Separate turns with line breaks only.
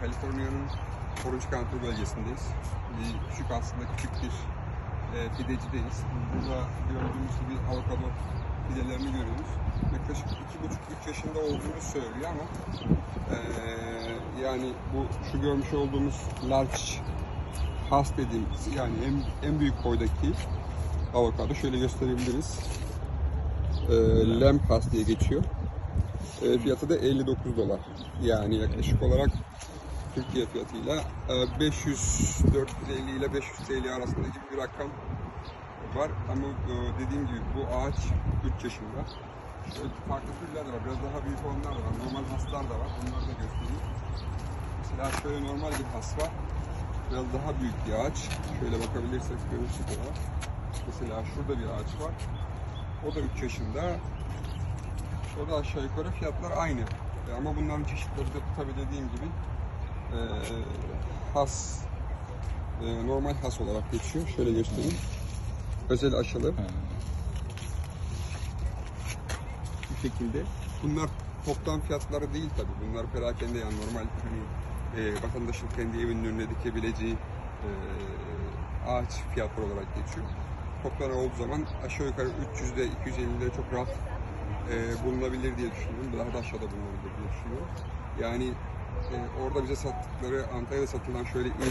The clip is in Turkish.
Kaliforniya'nın Orange County bölgesindeyiz. Bir küçük aslında küçük bir e, pidecideyiz. Burada gördüğümüz gibi avokado pidelerini görüyoruz. Yaklaşık 2,5-3 yaşında olduğunu söylüyor ama e, yani bu şu görmüş olduğumuz large has dediğimiz yani en, en büyük boydaki avokado şöyle gösterebiliriz. E, Lamb has diye geçiyor. E, fiyatı da 59 dolar. Yani yaklaşık olarak Türkiye fiyatıyla e, 500 450 ile 500 TL arasında bir rakam var ama e, dediğim gibi bu ağaç 3 yaşında. Şöyle farklı türler de var. Biraz daha büyük olanlar da var. Normal haslar da var. Onları da göstereyim. Mesela şöyle normal bir has var. Biraz daha büyük bir ağaç. Şöyle bakabilirsek görürsünüz olarak. Mesela şurada bir ağaç var. O da 3 yaşında. Orada aşağı yukarı fiyatlar aynı. E, Ama bunların çeşitleri de tabii dediğim gibi e, has e, normal has olarak geçiyor. Şöyle göstereyim. Özel aşılı. Bu şekilde. Bunlar toptan fiyatları değil tabii. Bunlar perakende yani normal hani e, vatandaşın kendi evinin önüne dikebileceği e, ağaç fiyatları olarak geçiyor. Toptan olduğu zaman aşağı yukarı 300'de 250'de çok rahat e, bulunabilir diye düşünüyorum. Daha da aşağıda bulunabilir diye düşünüyorum. Yani e, orada bize sattıkları Antalya'da satılan şöyle ince